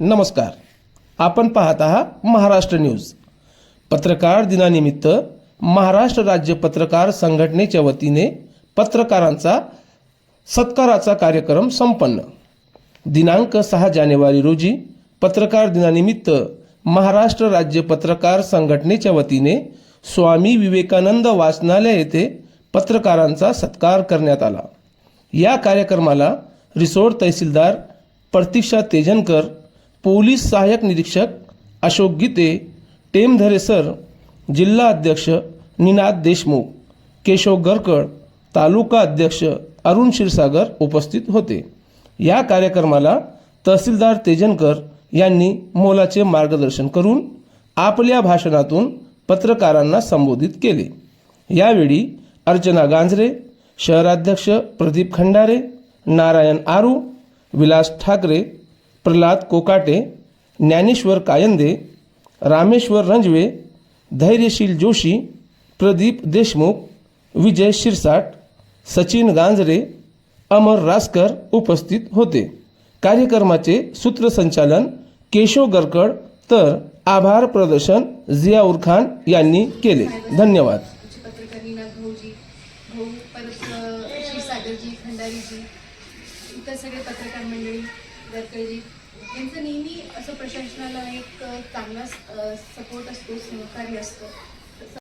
नमस्कार. आपण पाहत आहात महाराष्ट्र न्यूज. पत्रकार दिनानिमित्त महाराष्ट्र राज्य पत्रकार संघटनेच्या वतीने पत्रकारांचा सत्काराचा कार्यक्रम संपन्न. दिनांक सहा जानेवारी रोजी पत्रकार दिनानिमित्त महाराष्ट्र राज्य पत्रकार संघटनेच्या वतीने स्वामी विवेकानंद वाचनालय येथे पत्रकारांचा सत्कार करण्यात आला. या कार्यक्रमाला रिसोड तहसीलदार प्रतीक्षा तेजनकर पोलीस सहाय्यक निरीक्षक अशोक गीते टेमधरे सर जिल्हा अध्यक्ष निनाद देशमुख केशव गरकड तालुका अध्यक्ष अरुण क्षीरसागर उपस्थित होते. या कार्यक्रमाला तहसीलदार तेजनकर यांनी मोलाचे मार्गदर्शन करून आपल्या भाषणातून पत्रकारांना संबोधित केले. यावेळी अर्चना गांजरे शहराध्यक्ष प्रदीप खंडारे नारायण आरू विलास ठाकरे प्रल्हाद कोकाटे ज्ञानेश्वर कायंदे रामेश्वर रंजवे धैर्यशील जोशी प्रदीप देशमुख विजय शिरसाट सचिन गांजरे अमर रासकर उपस्थित होते. कार्यक्रमाचे सूत्रसंचालन केशव गरकड तर आभार प्रदर्शन जियाउर खान यांनी केले. धन्यवाद. इतर सगळे पत्रकार मंडळी गडकरीजी यांचं नेहमी असं प्रशासनाला एक चांगला सपोर्ट असतो सहकार्य असतं.